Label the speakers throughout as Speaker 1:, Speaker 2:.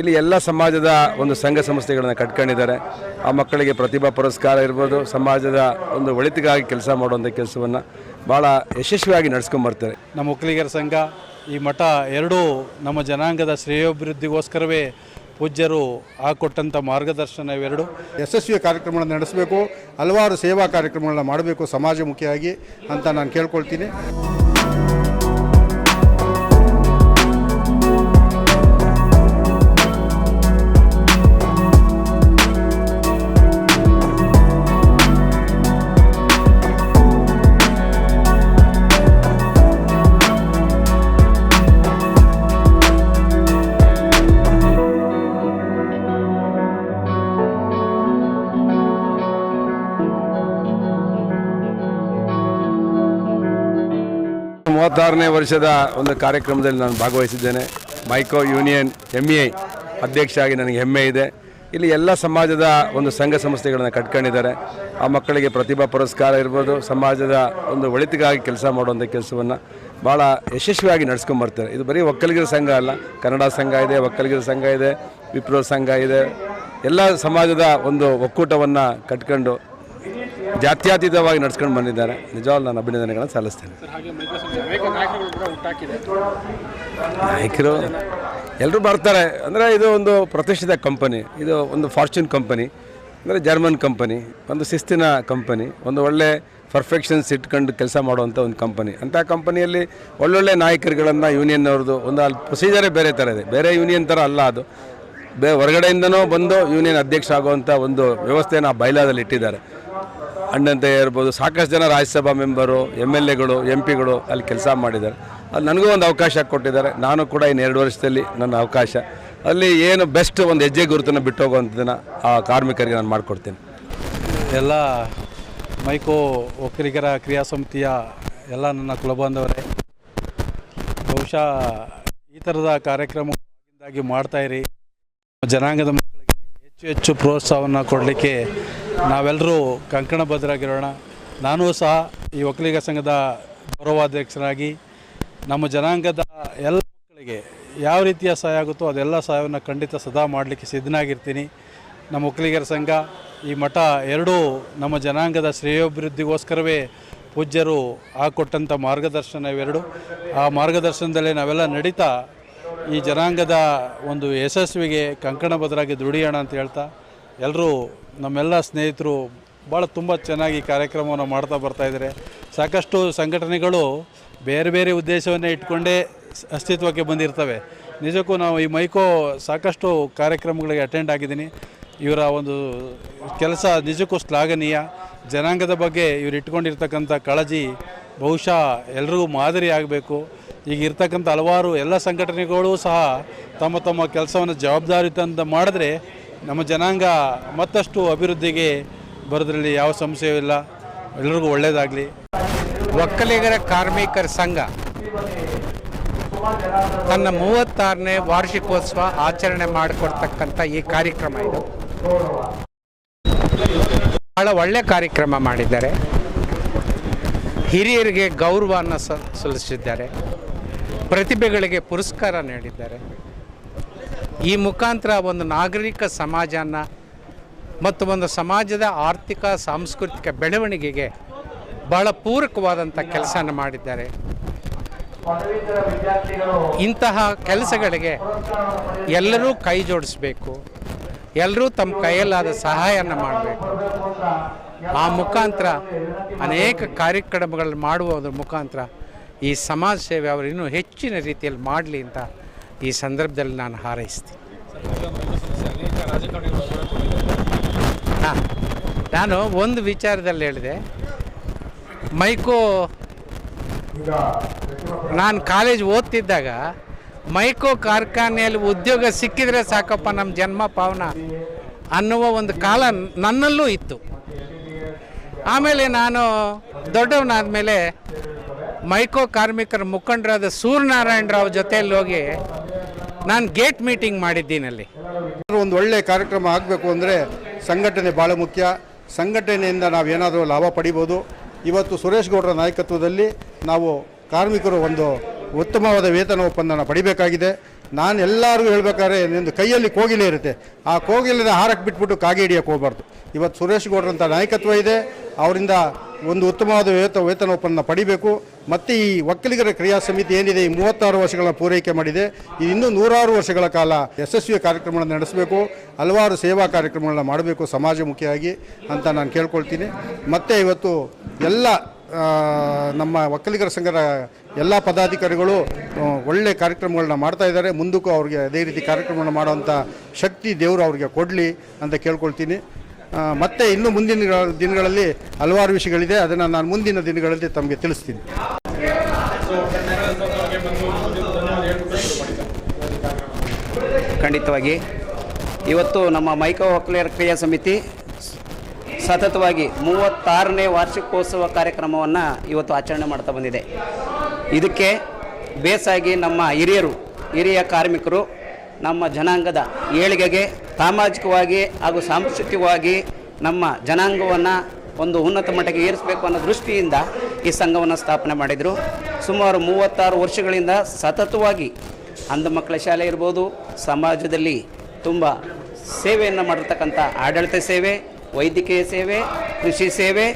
Speaker 1: ಇಲ್ಲಿ ಎಲ್ಲ ಸಮಾಜದ ಒಂದು ಸಂಘ ಸಂಸ್ಥೆಗಳನ್ನು ಕಟ್ಕೊಂಡಿದ್ದಾರೆ. ಆ ಮಕ್ಕಳಿಗೆ ಪ್ರತಿಭಾ ಪುರಸ್ಕಾರ ಇರ್ಬೋದು ಸಮಾಜದ ಒಂದು ಒಳಿತಿಗಾಗಿ ಕೆಲಸ ಮಾಡುವಂಥ ಕೆಲಸವನ್ನು ಭಾಳ ಯಶಸ್ವಿಯಾಗಿ ನಡೆಸ್ಕೊಂಬರ್ತಾರೆ
Speaker 2: ನಮ್ಮ ಒಕ್ಕಲಿಗರ ಸಂಘ ಈ ಮಠ ಎರಡೂ ನಮ್ಮ ಜನಾಂಗದ ಶ್ರೇಯೋಭಿವೃದ್ಧಿಗೋಸ್ಕರವೇ ಪೂಜ್ಯರು ಹಾಕೊಟ್ಟಂಥ ಮಾರ್ಗದರ್ಶನ ಇವೆರಡು.
Speaker 3: ಯಶಸ್ವಿ ಕಾರ್ಯಕ್ರಮಗಳನ್ನು ನಡೆಸಬೇಕು ಹಲವಾರು ಸೇವಾ ಕಾರ್ಯಕ್ರಮಗಳನ್ನ ಮಾಡಬೇಕು ಸಮಾಜಮುಖಿಯಾಗಿ ಅಂತ ನಾನು ಕೇಳ್ಕೊಳ್ತೀನಿ.
Speaker 1: ಮೂವತ್ತಾರನೇ ವರ್ಷದ ಒಂದು ಕಾರ್ಯಕ್ರಮದಲ್ಲಿ ನಾನು ಭಾಗವಹಿಸಿದ್ದೇನೆ. MICO union M E I ಅಧ್ಯಕ್ಷ ಆಗಿ ನನಗೆ ಹೆಮ್ಮೆ ಇದೆ. ಇಲ್ಲಿ ಎಲ್ಲ ಸಮಾಜದ ಒಂದು ಸಂಘ ಸಂಸ್ಥೆಗಳನ್ನು ಕಟ್ಕೊಂಡಿದ್ದಾರೆ. ಆ ಮಕ್ಕಳಿಗೆ ಪ್ರತಿಭಾ ಪುರಸ್ಕಾರ ಇರ್ಬೋದು, ಸಮಾಜದ ಒಂದು ಒಳಿತಿಗಾಗಿ ಕೆಲಸ ಮಾಡುವಂಥ ಕೆಲಸವನ್ನು ಭಾಳ ಯಶಸ್ವಿಯಾಗಿ ನಡೆಸ್ಕೊಂಬರ್ತಾರೆ ಇದು ಬರೀ ಒಕ್ಕಲಿಗರ ಸಂಘ ಅಲ್ಲ, ಕನ್ನಡ ಸಂಘ ಇದೆ, ಒಕ್ಕಲಿಗರ ಸಂಘ ಇದೆ, ವಿಪ್ರೋ ಸಂಘ ಇದೆ. ಎಲ್ಲ ಸಮಾಜದ ಒಂದು ಒಕ್ಕೂಟವನ್ನು ಕಟ್ಕೊಂಡು ಜಾತ್ಯತೀತವಾಗಿ ನಡ್ಸ್ಕೊಂಡು ಬಂದಿದ್ದಾರೆ. ನಿಜವಾಗ್ಲೂ ನಾನು ಅಭಿನಂದನೆಗಳನ್ನು ಸಲ್ಲಿಸ್ತೇನೆ. ನಾಯಕರು ಎಲ್ಲರೂ ಬರ್ತಾರೆ. ಅಂದರೆ ಇದು ಒಂದು ಪ್ರತಿಷ್ಠಿತ ಕಂಪನಿ ಇದು ಒಂದು ಫಾರ್ಚೂನ್ ಕಂಪನಿ ಅಂದರೆ ಜರ್ಮನ್ ಕಂಪನಿ ಒಂದು ಶಿಸ್ತಿನ ಕಂಪನಿ ಒಂದು ಒಳ್ಳೆ ಪರ್ಫೆಕ್ಷನ್ಸ್ ಇಟ್ಕೊಂಡು ಕೆಲಸ ಮಾಡುವಂಥ ಒಂದು ಕಂಪನಿ ಅಂಥ ಕಂಪನಿಯಲ್ಲಿ ಒಳ್ಳೊಳ್ಳೆ ನಾಯಕರುಗಳನ್ನು ಯೂನಿಯನ್ನವ್ರದ್ದು ಒಂದು ಅಲ್ಲಿ ಪ್ರೊಸೀಜರೇ ಬೇರೆ ಥರ ಇದೆ. ಬೇರೆ ಯೂನಿಯನ್ ಥರ ಅಲ್ಲ ಅದು. ಬೇ ಹೊರಗಡೆಯಿಂದನೂ ಬಂದು ಯೂನಿಯನ್ ಅಧ್ಯಕ್ಷ ಆಗುವಂಥ ಒಂದು ವ್ಯವಸ್ಥೆಯನ್ನು ಆ ಬೈಲಾದಲ್ಲಿ ಇಟ್ಟಿದ್ದಾರೆ. ಅಣ್ಣಂತೆ ಇರ್ಬೋದು, ಸಾಕಷ್ಟು ಜನ ರಾಜ್ಯಸಭಾ ಮೆಂಬರು ಎಂ ಎಲ್ ಎಗಳು, ಎಂ ಪಿಗಳು ಅಲ್ಲಿ ಕೆಲಸ ಮಾಡಿದ್ದಾರೆ. ಅಲ್ಲಿ ನನಗೂ ಒಂದು ಅವಕಾಶ ಕೊಟ್ಟಿದ್ದಾರೆ. ನಾನು ಕೂಡ ಇನ್ನು ಎರಡು ವರ್ಷದಲ್ಲಿ ನನ್ನ ಅವಕಾಶ. ಅಲ್ಲಿ ಏನು ಬೆಸ್ಟ್ ಒಂದು ಹೆಜ್ಜೆ ಗುರುತನ್ನು ಬಿಟ್ಟು ಹೋಗುವಂಥದ್ದನ್ನು ಆ ಕಾರ್ಮಿಕರಿಗೆ ನಾನು ಮಾಡಿಕೊಡ್ತೀನಿ.
Speaker 2: ಎಲ್ಲ ಮೈಕೋ ಒಕ್ಕಲಿಗರ ಕ್ರಿಯಾ ಸಮಿತಿಯ ಎಲ್ಲ ನನ್ನ ಕುಲಬಾಂಧವರೇ ಬಹುಶಃ ಈ ಥರದ ಕಾರ್ಯಕ್ರಮದಿಂದಾಗಿ ಮಾಡ್ತಾಯಿರಿ ಜನಾಂಗದ ಮಕ್ಕಳಿಗೆ ಹೆಚ್ಚು ಹೆಚ್ಚು ಪ್ರೋತ್ಸಾಹವನ್ನು ಕೊಡಲಿಕ್ಕೆ ನಾವೆಲ್ಲರೂ ಕಂಕಣಬದ್ಧರಾಗಿರೋಣ ನಾನು ಸಹ ಈ ಒಕ್ಕಲಿಗ ಸಂಘದ ಗೌರವಾಧ್ಯಕ್ಷರಾಗಿ ನಮ್ಮ ಜನಾಂಗದ ಎಲ್ಲ ಮಕ್ಕಳಿಗೆ ಯಾವ ರೀತಿಯ ಸಹಾಯ ಆಗುತ್ತೋ ಅದೆಲ್ಲ ಸಹಾಯವನ್ನು ಖಂಡಿತ ಸದಾ ಮಾಡಲಿಕ್ಕೆ ಸಿದ್ಧನಾಗಿರ್ತೀನಿ. ನಮ್ಮ ಒಕ್ಕಲಿಗರ ಸಂಘ, ಈ ಮಠ ಎರಡೂ ನಮ್ಮ ಜನಾಂಗದ ಶ್ರೇಯೋಭಿವೃದ್ಧಿಗೋಸ್ಕರವೇ ಪೂಜ್ಯರು ಹಾಕೊಟ್ಟಂಥ ಮಾರ್ಗದರ್ಶನ ಇವೆರಡು. ಆ ಮಾರ್ಗದರ್ಶನದಲ್ಲೇ ನಾವೆಲ್ಲ ನಡೀತಾ ಈ ಜನಾಂಗದ ಒಂದು ಯಶಸ್ವಿಗೆ ಕಂಕಣಬದ್ಧರಾಗಿ ದುಡಿಯೋಣ ಅಂತ ಹೇಳ್ತಾ ಎಲ್ಲರೂ ನಮ್ಮೆಲ್ಲ ಸ್ನೇಹಿತರು ಭಾಳ ತುಂಬ ಚೆನ್ನಾಗಿ ಕಾರ್ಯಕ್ರಮವನ್ನು ಮಾಡ್ತಾ ಬರ್ತಾ ಇದ್ದಾರೆ. ಸಾಕಷ್ಟು ಸಂಘಟನೆಗಳು ಬೇರೆ ಬೇರೆ ಉದ್ದೇಶವನ್ನೇ ಇಟ್ಕೊಂಡೇ ಅಸ್ತಿತ್ವಕ್ಕೆ ಬಂದಿರ್ತವೆ. ನಿಜಕ್ಕೂ ನಾವು ಈ ಮೈಕೋ ಸಾಕಷ್ಟು ಕಾರ್ಯಕ್ರಮಗಳಿಗೆ ಅಟೆಂಡ್ ಆಗಿದ್ದೀನಿ. ಇವರ ಒಂದು ಕೆಲಸ ನಿಜಕ್ಕೂ ಶ್ಲಾಘನೀಯ. ಜನಾಂಗದ ಬಗ್ಗೆ ಇವರು ಇಟ್ಕೊಂಡಿರ್ತಕ್ಕಂಥ ಕಾಳಜಿ ಬಹುಶಃ ಎಲ್ರಿಗೂ ಮಾದರಿ ಆಗಬೇಕು. ಈಗ ಇರ್ತಕ್ಕಂಥ ಹಲವಾರು ಎಲ್ಲ ಸಂಘಟನೆಗಳು ಸಹ ತಮ್ಮ ತಮ್ಮ ಕೆಲಸವನ್ನು ಜವಾಬ್ದಾರಿತಂತ ಮಾಡಿದ್ರೆ ನಮ್ಮ ಜನಾಂಗ ಮತ್ತಷ್ಟು ಅಭಿವೃದ್ಧಿಗೆ ಬರೋದ್ರಲ್ಲಿ ಯಾವ ಸಂಶಯವೂ ಇಲ್ಲ. ಎಲ್ಲರಿಗೂ ಒಳ್ಳೆಯದಾಗಲಿ
Speaker 4: ಒಕ್ಕಲಿಗರ ಕಾರ್ಮಿಕರ ಸಂಘ. ತನ್ನ ಮೂವತ್ತಾರನೇ ವಾರ್ಷಿಕೋತ್ಸವ ಆಚರಣೆ ಮಾಡಿಕೊಡ್ತಕ್ಕಂಥ ಈ ಕಾರ್ಯಕ್ರಮ ಇದು. ಬಹಳ ಒಳ್ಳೆ ಕಾರ್ಯಕ್ರಮ ಮಾಡಿದ್ದಾರೆ. ಹಿರಿಯರಿಗೆ ಗೌರವವನ್ನು ಸಲ್ಲಿಸಿದ್ದಾರೆ. ಪ್ರತಿಭೆಗಳಿಗೆ ಪುರಸ್ಕಾರ ನೀಡಿದ್ದಾರೆ. ಈ ಮುಖಾಂತರ ಒಂದು ನಾಗರಿಕ ಸಮಾಜನ ಮತ್ತು ಒಂದು ಸಮಾಜದ ಆರ್ಥಿಕ, ಸಾಂಸ್ಕೃತಿಕ ಬೆಳವಣಿಗೆಗೆ ಬಹಳ ಪೂರಕವಾದಂಥ ಕೆಲಸನ ಮಾಡಿದ್ದಾರೆ. ಇಂತಹ ಕೆಲಸಗಳಿಗೆ ಎಲ್ಲರೂ ಕೈ ಜೋಡಿಸ್ಬೇಕು. ಎಲ್ಲರೂ ತಮ್ಮ ಕೈಯಲ್ಲಾದ ಸಹಾಯನ ಮಾಡಬೇಕು. ಆ ಮುಖಾಂತರ ಅನೇಕ ಕಾರ್ಯಕ್ರಮಗಳನ್ನು ಮಾಡುವುದರ ಮುಖಾಂತರ ಈ ಸಮಾಜ ಸೇವೆ ಅವರು ಇನ್ನೂ ಹೆಚ್ಚಿನ ರೀತಿಯಲ್ಲಿ ಮಾಡಲಿ ಅಂತ ಈ ಸಂದರ್ಭದಲ್ಲಿ ನಾನು ಹಾರೈಸ್ತೀನಿ. ಹಾಂ, ನಾನು ಒಂದು ವಿಚಾರದಲ್ಲಿ ಹೇಳಿದೆ. ಮೈಕೋ, ನಾನು ಕಾಲೇಜ್ ಓದ್ತಿದ್ದಾಗ ಮೈಕೋ ಕಾರ್ಖಾನೆಯಲ್ಲಿ ಉದ್ಯೋಗ ಸಿಕ್ಕಿದ್ರೆ ಸಾಕಪ್ಪ ನಮ್ಮ ಜನ್ಮ ಪಾವನ ಅನ್ನುವ ಒಂದು ಕಾಲ ನನ್ನಲ್ಲೂ ಇತ್ತು. ಆಮೇಲೆ ನಾನು ದೊಡ್ಡವನಾದ ಮೇಲೆ ಮೈಕೋ ಕಾರ್ಮಿಕರ ಮುಖಂಡರಾದ ಸೂರ್ಯನಾರಾಯಣರಾವ್ ಜೊತೆಯಲ್ಲಿ ಹೋಗಿ ನಾನು ಗೇಟ್ ಮೀಟಿಂಗ್ ಮಾಡಿದ್ದೀನಿ ಅಲ್ಲಿ.
Speaker 3: ಒಂದು ಒಳ್ಳೆ ಕಾರ್ಯಕ್ರಮ ಆಗಬೇಕು ಅಂದರೆ ಸಂಘಟನೆ ಭಾಳ ಮುಖ್ಯ. ಸಂಘಟನೆಯಿಂದ ನಾವು ಏನಾದರೂ ಲಾಭ ಪಡಿಬೋದು. ಇವತ್ತು ಸುರೇಶ್ ಗೌಡರ ನಾಯಕತ್ವದಲ್ಲಿ ನಾವು ಕಾರ್ಮಿಕರು ಒಂದು ಉತ್ತಮವಾದ ವೇತನ ಒಪ್ಪಂದನ ಪಡಿಬೇಕಾಗಿದೆ. ನಾನು ಎಲ್ಲರಿಗೂ ಹೇಳ್ಬೇಕಾದ್ರೆ ನಿಮ್ಮದು ಕೈಯಲ್ಲಿ ಕೋಗಿಲೆ ಇರುತ್ತೆ. ಆ ಕೋಗಿಲೆನ ಹಾರಕ್ಕೆ ಬಿಟ್ಬಿಟ್ಟು ಕಾಗೆ ಹಿಡಿಯೋಕೆ ಹೋಗ್ಬಾರ್ದು. ಇವತ್ತು ಸುರೇಶ್ ಗೌಡ್ರಂಥ ನಾಯಕತ್ವ ಇದೆ. ಅವರಿಂದ ಒಂದು ಉತ್ತಮವಾದ ವೇತ ವೇತನ ಒಪ್ಪಂದ ಪಡಿಬೇಕು. ಮತ್ತು ಈ ಒಕ್ಕಲಿಗರ ಕ್ರಿಯಾ ಸಮಿತಿ ಏನಿದೆ, ಈ ಮೂವತ್ತಾರು ವರ್ಷಗಳ ಪೂರೈಕೆ ಮಾಡಿದೆ. ಇದು ಇನ್ನೂ ನೂರಾರು ವರ್ಷಗಳ ಕಾಲ ಯಶಸ್ವಿ ಕಾರ್ಯಕ್ರಮಗಳನ್ನು ನಡೆಸಬೇಕು. ಹಲವಾರು ಸೇವಾ ಕಾರ್ಯಕ್ರಮಗಳನ್ನ ಮಾಡಬೇಕು ಸಮಾಜಮುಖಿಯಾಗಿ ಅಂತ ನಾನು ಕೇಳ್ಕೊಳ್ತೀನಿ. ಮತ್ತು ಇವತ್ತು ಎಲ್ಲ ನಮ್ಮ ಒಕ್ಕಲಿಗರ ಸಂಘದ ಎಲ್ಲ ಪದಾಧಿಕಾರಿಗಳು ಒಳ್ಳೆ ಕಾರ್ಯಕ್ರಮಗಳನ್ನ ಮಾಡ್ತಾ ಇದ್ದಾರೆ. ಮುಂದಕ್ಕೂ ಅವ್ರಿಗೆ ಅದೇ ರೀತಿ ಕಾರ್ಯಕ್ರಮಗಳನ್ನ ಮಾಡುವಂಥ ಶಕ್ತಿ ದೇವರು ಅವ್ರಿಗೆ ಕೊಡಲಿ ಅಂತ ಕೇಳ್ಕೊಳ್ತೀನಿ. ಮತ್ತೆ ಇನ್ನು ಮುಂದಿನ ದಿನಗಳಲ್ಲಿ ಹಲವಾರು ವಿಷಯಗಳಿದೆ. ಅದನ್ನು ನಾನು ಮುಂದಿನ ದಿನಗಳಲ್ಲಿ ತಮಗೆ ತಿಳಿಸ್ತೀನಿ.
Speaker 5: ಖಂಡಿತವಾಗಿ. ಇವತ್ತು ನಮ್ಮ ಮೈಕೋ ಒಕ್ಕಲಿಗರ ಕ್ರಿಯಾ ಸಮಿತಿ ಸತತವಾಗಿ ಮೂವತ್ತಾರನೇ ವಾರ್ಷಿಕೋತ್ಸವ ಕಾರ್ಯಕ್ರಮವನ್ನು ಇವತ್ತು ಆಚರಣೆ ಮಾಡ್ತಾ ಬಂದಿದೆ. ಇದಕ್ಕೆ ಬೇಸಾಗಿ ನಮ್ಮ ಹಿರಿಯರು, ಹಿರಿಯ ಕಾರ್ಮಿಕರು, ನಮ್ಮ ಜನಾಂಗದ ಏಳಿಗೆಗೆ ಸಾಮಾಜಿಕವಾಗಿ ಹಾಗೂ ಸಾಂಸ್ಕೃತಿಕವಾಗಿ ನಮ್ಮ ಜನಾಂಗವನ್ನು ಒಂದು ಉನ್ನತ ಮಟ್ಟಕ್ಕೆ ಏರಿಸಬೇಕು ಅನ್ನೋ ದೃಷ್ಟಿಯಿಂದ ಈ ಸಂಘವನ್ನು ಸ್ಥಾಪನೆ ಮಾಡಿದರು. ಸುಮಾರು ಮೂವತ್ತಾರು ವರ್ಷಗಳಿಂದ ಸತತವಾಗಿ ಅಂಧ ಮಕ್ಕಳ ಶಾಲೆ ಇರ್ಬೋದು, ಸಮಾಜದಲ್ಲಿ ತುಂಬ ಸೇವೆಯನ್ನು ಮಾಡಿರ್ತಕ್ಕಂಥ ಆಡಳಿತ ಸೇವೆ, ವೈದ್ಯಕೀಯ ಸೇವೆ, ಕೃಷಿ ಸೇವೆ,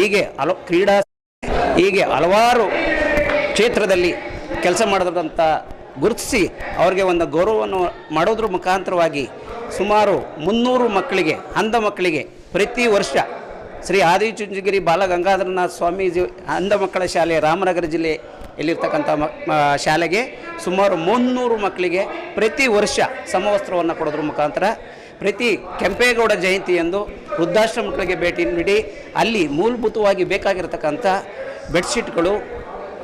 Speaker 5: ಹೀಗೆ ಹಲ ಕ್ರೀಡಾ ಹೀಗೆ ಹಲವಾರು ಕ್ಷೇತ್ರದಲ್ಲಿ ಕೆಲಸ ಮಾಡಿದಂಥ ಗುರುತಿಸಿ ಅವರಿಗೆ ಒಂದು ಗೌರವವನ್ನು ಮಾಡೋದ್ರ ಮುಖಾಂತರವಾಗಿ ಸುಮಾರು ಮುನ್ನೂರು ಮಕ್ಕಳಿಗೆ, ಅಂಧ ಮಕ್ಕಳಿಗೆ ಪ್ರತಿ ವರ್ಷ ಶ್ರೀ ಆದಿಚುಂಚಗಿರಿ ಬಾಲಗಂಗಾಧರನಾಥ ಸ್ವಾಮೀಜಿ ಅಂಧ ಮಕ್ಕಳ ಶಾಲೆ ರಾಮನಗರ ಜಿಲ್ಲೆಯಲ್ಲಿರ್ತಕ್ಕಂಥ ಮ ಶಾಲೆಗೆ ಸುಮಾರು ಮುನ್ನೂರು ಮಕ್ಕಳಿಗೆ ಪ್ರತಿ ವರ್ಷ ಸಮವಸ್ತ್ರವನ್ನು ಕೊಡೋದ್ರ ಮುಖಾಂತರ ಪ್ರತಿ ಕೆಂಪೇಗೌಡ ಜಯಂತಿಯಂದು ವೃದ್ಧಾಶ್ರಮಗಳಿಗೆ ಭೇಟಿ ನೀಡಿ ಅಲ್ಲಿ ಮೂಲಭೂತವಾಗಿ ಬೇಕಾಗಿರತಕ್ಕಂಥ ಬೆಡ್ಶೀಟ್ಗಳು,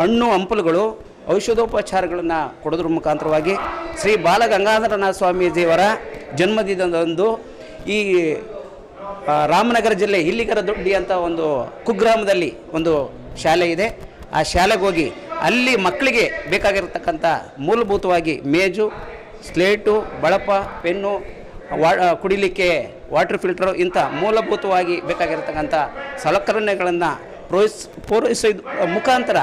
Speaker 5: ಹಣ್ಣು, ಹಂಪಲುಗಳು ಔಷಧೋಪಚಾರಗಳನ್ನು ಕೊಡೋದ್ರ ಮುಖಾಂತರವಾಗಿ ಶ್ರೀ ಬಾಲಗಂಗಾಧರನಾಥ ಸ್ವಾಮೀಜಿಯವರ ಜನ್ಮದಿನದಂದು ಈ ರಾಮನಗರ ಜಿಲ್ಲೆ ಇಲ್ಲಿಗರ ದೊಡ್ಡಿ ಅಂತ ಒಂದು ಕುಗ್ರಾಮದಲ್ಲಿ ಒಂದು ಶಾಲೆ ಇದೆ. ಆ ಶಾಲೆಗೆ ಹೋಗಿ ಅಲ್ಲಿ ಮಕ್ಕಳಿಗೆ ಬೇಕಾಗಿರತಕ್ಕಂಥ ಮೂಲಭೂತವಾಗಿ ಮೇಜು, ಸ್ಲೇಟು, ಬಳಪ, ಪೆನ್ನು, ವಾ, ಕುಡಿಲಿಕ್ಕೆ ವಾಟರ್ ಫಿಲ್ಟರು ಇಂಥ ಮೂಲಭೂತವಾಗಿ ಬೇಕಾಗಿರತಕ್ಕಂಥ ಸಲಕರಣೆಗಳನ್ನು ಪ್ರೋತ್ಸ, ಪೂರೈಸಿದ ಮುಖಾಂತರ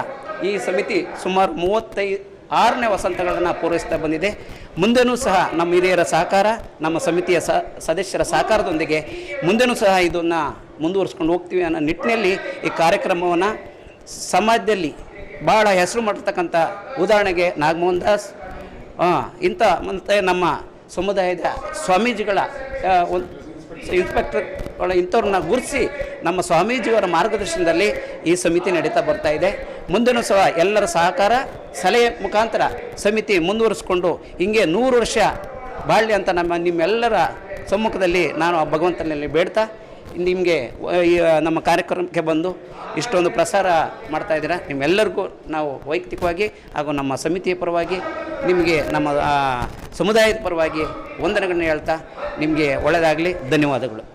Speaker 5: ಈ ಸಮಿತಿ ಸುಮಾರು ಮೂವತ್ತೈದು ಆರನೇ ವಸಂತಗಳನ್ನು ಪೂರೈಸ್ತಾ ಬಂದಿದೆ. ಮುಂದೆನೂ ಸಹ ನಮ್ಮ ಹಿರಿಯರ ಸಹಕಾರ, ನಮ್ಮ ಸಮಿತಿಯ ಸದಸ್ಯರ ಸಹಕಾರದೊಂದಿಗೆ ಮುಂದೆನೂ ಸಹ ಇದನ್ನು ಮುಂದುವರಿಸ್ಕೊಂಡು ಹೋಗ್ತೀವಿ ಅನ್ನೋ ನಿಟ್ಟಿನಲ್ಲಿ ಈ ಕಾರ್ಯಕ್ರಮವನ್ನು ಸಮಾಜದಲ್ಲಿ ಭಾಳ ಹೆಸರು ಮಾಡಿರ್ತಕ್ಕಂಥ ಉದಾಹರಣೆಗೆ ನಾಗಮೋಹನ್ ದಾಸ್ ಇಂಥ ಮತ್ತು ನಮ್ಮ ಸಮುದಾಯದ ಸ್ವಾಮೀಜಿಗಳ ಒಂದು ಇನ್ಸ್ಪೆಕ್ಟರ್ ಇಂಥವ್ರನ್ನ ಗುರುತಿಸಿ ನಮ್ಮ ಸ್ವಾಮೀಜಿಯವರ ಮಾರ್ಗದರ್ಶನದಲ್ಲಿ ಈ ಸಮಿತಿ ನಡೀತಾ ಬರ್ತಾ ಇದೆ. ಮುಂದೆನೂ ಸಹ ಎಲ್ಲರ ಸಹಕಾರ ಸಲಹೆ ಮುಖಾಂತರ ಸಮಿತಿ ಮುಂದುವರಿಸಿಕೊಂಡು ಹಿಂಗೆ ನೂರು ವರ್ಷ ಬಾಳ್ಲಿ ಅಂತ ನಮ್ಮ ನಿಮ್ಮೆಲ್ಲರ ಸಮ್ಮುಖದಲ್ಲಿ ನಾನು ಆ ಭಗವಂತನಲ್ಲಿ ಬೇಡ್ತಾ ನಿಮಗೆ ನಮ್ಮ ಕಾರ್ಯಕ್ರಮಕ್ಕೆ ಬಂದು ಇಷ್ಟೊಂದು ಪ್ರಸಾರ ಮಾಡ್ತಾ ಇದ್ದೀರಾ. ನಿಮ್ಮೆಲ್ಲರಿಗೂ ನಾವು ವೈಯಕ್ತಿಕವಾಗಿ ಹಾಗೂ ನಮ್ಮ ಸಮಿತಿಯ ಪರವಾಗಿ, ನಿಮಗೆ ನಮ್ಮ ಸಮುದಾಯದ ಪರವಾಗಿ ವಂದನೆಗಳನ್ನ ಹೇಳ್ತಾ ನಿಮಗೆ ಒಳ್ಳೆಯದಾಗಲಿ ಧನ್ಯವಾದಗಳು.